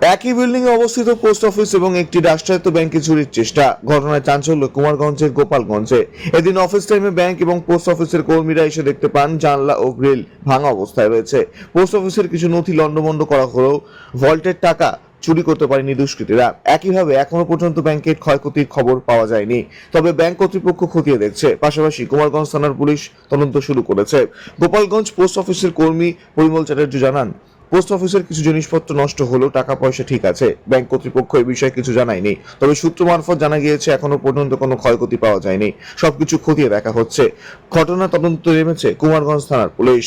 একই বিল্ডিং এ অবস্থিত post office এবং একটি রাষ্ট্রায়ত্ত ব্যাংকে চুরির চেষ্টা। ঘটনায় চাঞ্চল্য কুমারগঞ্জের গোপালগঞ্জে। এদিন অফিস টাইমে ব্যাংক এবং পোস্ট অফিসের কর্মীরা এসে দেখতে পান, জানলা ও গ্রিল ভাঙা অবস্থায় রয়েছে। পোস্ট অফিসের কিছু নথি লন্ডভন্ড করা হলেও ভল্টের টাকা চুরি করতে পারেনি দুষ্কৃতীরা। একইভাবে এখনও পর্যন্ত ব্যাংকের ক্ষয়ক্ষতির খবর পাওয়া যায়নি। তবে ব্যাংক কর্তৃপক্ষ খতিয়ে দেখছে। পাশাপাশি কুমারগঞ্জ থানার পুলিশ তদন্ত শুরু করেছে। গোপালগঞ্জ পোস্ট অফিসের কর্মী পরিমল চ্যাটার্জি জানান পোস্ট অফিসের কিছু জিনিসপত্র নষ্ট হলো টাকা পয়সা ঠিক আছে। ব্যাংক কর্তৃপক্ষ এই বিষয়ে কিছু জানায়নি। তবে সূত্র মারফত জানা গিয়েছে, এখনও পর্যন্ত কোনো ক্ষয়ক্ষতি পাওয়া যায়নি। সবকিছু খতিয়ে দেখা হচ্ছে। ঘটনা তদন্ত নেমেছে কুমারগঞ্জ থানার পুলিশ।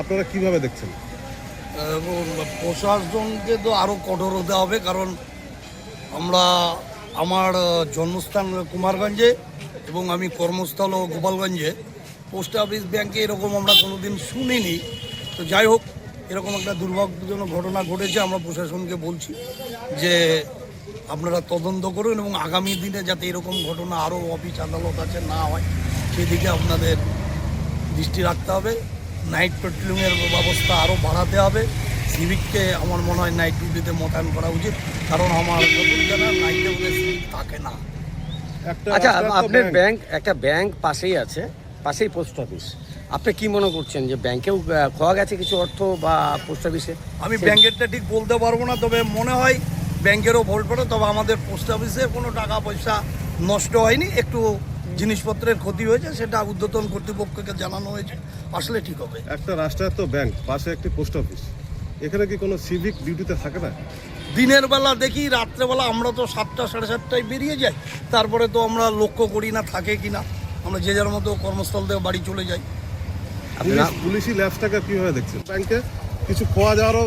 আপনারা কীভাবে দেখছেন? প্রশাসনকে তো আরও কঠোর হতে হবে, কারণ আমরা আমার জন্মস্থান কুমারগঞ্জে এবং আমি কর্মস্থল গোপালগঞ্জে, পোস্ট অফিস ব্যাংকে এরকম আমরা কোনোদিন শুনিনি। তো যাই হোক, এরকম একটা দুর্ভাগ্যজনক ঘটনা ঘটেছে, আমরা প্রশাসনকে বলছি যে আপনারা তদন্ত করুন এবং আগামী দিনে যাতে এরকম ঘটনা আরও অফিস আদালত আছে না হয়, সেদিকে আপনাদের দৃষ্টি রাখতে হবে। নাইট পেট্রোলিংয়ের ব্যবস্থা আরও বাড়াতে হবে। সিভিককে আমার মনে হয় নাইট ডিউটিতে মোতায়েন করা উচিত কারণ আমার জানা নাইটে ওদের সিভিক থাকে না। আচ্ছা আপনার ব্যাংক, একটা ব্যাংক পাশেই আছে পাশেই পোস্ট অফিস আপনি কি মনে করছেন যে ব্যাংকেও খোয়া গেছে কিছু অর্থ বা পোস্ট অফিসে আমি ব্যাংকেরটা ঠিক বলতে পারব না তবে মনে হয় ব্যাংকেরও ভোল্ট পড়ে তবে আমাদের পোস্ট অফিসে কোনো টাকা পয়সা নষ্ট হয়নি একটু জিনিসপত্রের ক্ষতি হয়েছে সেটা ঊর্ধ্বতন কর্তৃপক্ষকে জানানো হয়েছে আসলে ঠিক হবে। একটা রাষ্ট্রায়ত্ত ব্যাংক পাশে একটি পোস্ট অফিস। এখানে কি কোনো সিভিক ডিউটিতে থাকে না? দিনের বেলা দেখি রাত্রেবেলা আমরা তো সাতটা সাড়ে সাতটায় বেরিয়ে যাই। তারপরে তো আমরা লক্ষ্য করি না থাকে কি না। আমরা যে যার মতো কর্মস্থল থেকে বাড়ি চলে যাই। পুলিশ পুলিশি ল্যাবসটাকে কীভাবে দেখছেন? ব্যাংকে কিছু খোয়া যাওয়ারও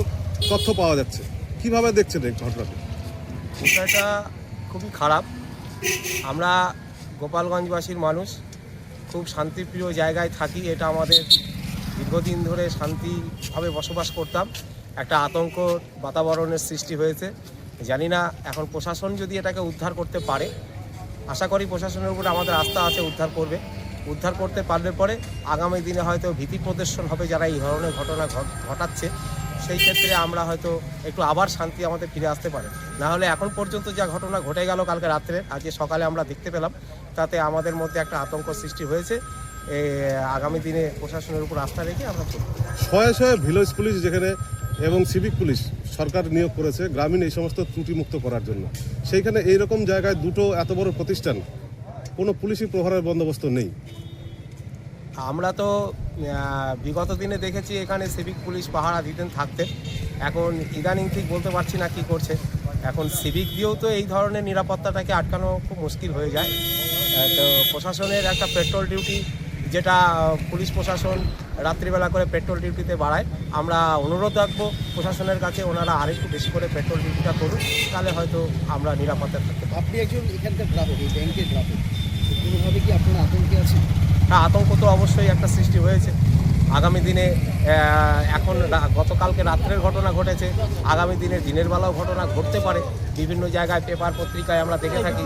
তথ্য পাওয়া যাচ্ছে। কীভাবে দেখছেন এই ঘটনাটি? বিষয়টা খুবই খারাপ। আমরা গোপালগঞ্জবাসীর মানুষ খুব শান্তিপ্রিয় জায়গায় থাকি, এটা আমাদের দীর্ঘদিন ধরে শান্তিভাবে বসবাস করতাম। একটা আতঙ্ক বাতাবরণের সৃষ্টি হয়েছে। জানি না এখন প্রশাসন যদি এটাকে উদ্ধার করতে পারে, আশা করি প্রশাসনের উপরে আমাদের আস্থা আছে উদ্ধার করবে। উদ্ধার করতে পারলে পরে আগামী দিনে হয়তো ভীতি প্রদর্শন হবে যারা এই ধরনের ঘটনা ঘট- ঘটাচ্ছে। সেই ক্ষেত্রে আমরা হয়তো একটু আবার শান্তি আমাদের ফিরে আসতে পারে। না হলে এখন পর্যন্ত যা ঘটনা ঘটে গেল কালকে রাত্রে আজকে সকালে আমরা দেখতে পেলাম তাতে আমাদের মধ্যে একটা আতঙ্ক সৃষ্টি হয়েছে। আগামী দিনে প্রশাসনের উপর আস্থা রেখে আমরা শয়ে শয়ে ভিলেজ পুলিশ যেখানে এবং সিভিক পুলিশ সরকার নিয়োগ করেছে গ্রামীণ এই সমস্ত ত্রুটিমুক্ত করার জন্য। সেইখানে এইরকম জায়গায় দুটো এত বড় প্রতিষ্ঠান কোনো পুলিশি প্রহরের বন্দোবস্ত নেই। আমরা তো বিগত দিনে দেখেছি এখানে সিভিক পুলিশ পাহারা দিতেন থাকতে। এখন ইদানিং ঠিক বলতে পারছি না কি করছে। এখন সিভিক দিয়েও তো এই ধরনের নিরাপত্তাটাকে আটকানো খুব মুশকিল হয়ে যায়। তো প্রশাসনের একটা পেট্রোল ডিউটি, যেটা পুলিশ প্রশাসন রাত্রিবেলা করে পেট্রোল ডিউটিতে বাড়ায়। আমরা অনুরোধ রাখব প্রশাসনের কাছে, ওনারা আরেকটু বেশি করে পেট্রোল ডিউটিটা করুন তাহলে হয়তো আমরা নিরাপত্তা থাকতে আপনি একজন এখানকার গ্রাহক, এই ব্যাংকের গ্রাহক, কোনোভাবে কি আপনারা আতঙ্কে আছেন? হ্যাঁ আতঙ্ক তো অবশ্যই একটা সৃষ্টি হয়েছে। আগামী দিনে এখন গতকালকে রাত্রের ঘটনা ঘটেছে। আগামী দিনে দিনের বেলাও ঘটনা ঘটতে পারে। বিভিন্ন জায়গায় পেপার পত্রিকায় আমরা দেখে থাকি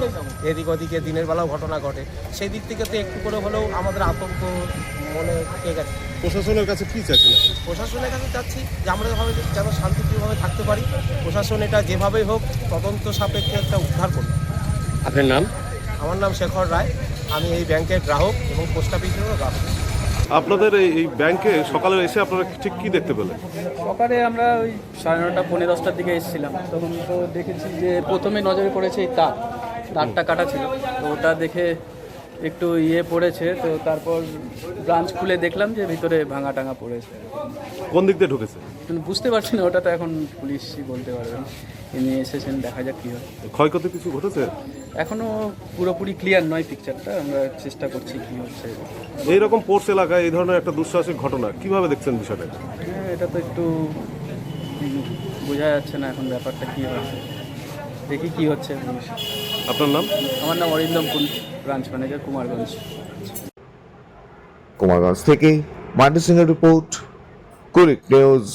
এদিক ওদিকে দিনের বেলাও ঘটনা ঘটে। সেই দিক থেকে তো একটু করে হলেও আমাদের আতঙ্ক মনে থেকে গেছে? প্রশাসনের কাছে কি চাইছেন প্রশাসনের কাছে চাচ্ছি যে আমরা ভাবে যেন শান্তিপ্রিয়ভাবে থাকতে পারি। প্রশাসন এটা যেভাবেই হোক তদন্ত সাপেক্ষে একটা উদ্ধার করুন আপনার নাম? আমার নাম শেখর রায়। আমি এই ব্যাংকের গ্রাহক এবং পোস্ট অফিসেরও গ্রাহক। আপনাদের এই ব্যাংকে সকালে এসে আপনারা ঠিক কি দেখতে পেলেন? সকালে আমরা ওই সাড়ে নটা পনেরো দশটার দিকে এসেছিলাম। তখন তো দেখেছি যে প্রথমে নজরে পড়েছে এই তার। তারটা কাটা ছিল। তো ওটা দেখে একটু ইয়ে পড়েছে। তো তারপর ব্রাঞ্চ খুলে দেখলাম যে ভিতরে ভাঙা টাঙা পড়েছে। কোন দিক দিয়ে ঢুকেছে? কিন্তু বুঝতে পারছি না ওটা তো এখন পুলিশই বলতে পারবেন ইনি এসেছেন দেখা যাক কী হয়। ক্ষয়ক্ষতি কিছু ঘটেছে? এখনও পুরোপুরি ক্লিয়ার নয় পিকচারটা আমরা চেষ্টা করছি কী হচ্ছে। এইরকম পোর্টস এলাকায় এই ধরনের একটা দুঃসাহসিক ঘটনা কীভাবে দেখছেন বিষয়টা? হ্যাঁ এটা তো একটু বোঝা যাচ্ছে না এখন ব্যাপারটা কী হচ্ছে। দেখি কি হচ্ছে। আপনার নাম? আমার নাম অরিন্দম কুল ব্রাঞ্চ ম্যানেজার কুমারগঞ্জ। কুমারগঞ্জ থেকে মান্টি সিংহের রিপোর্ট কুলিক নিউজ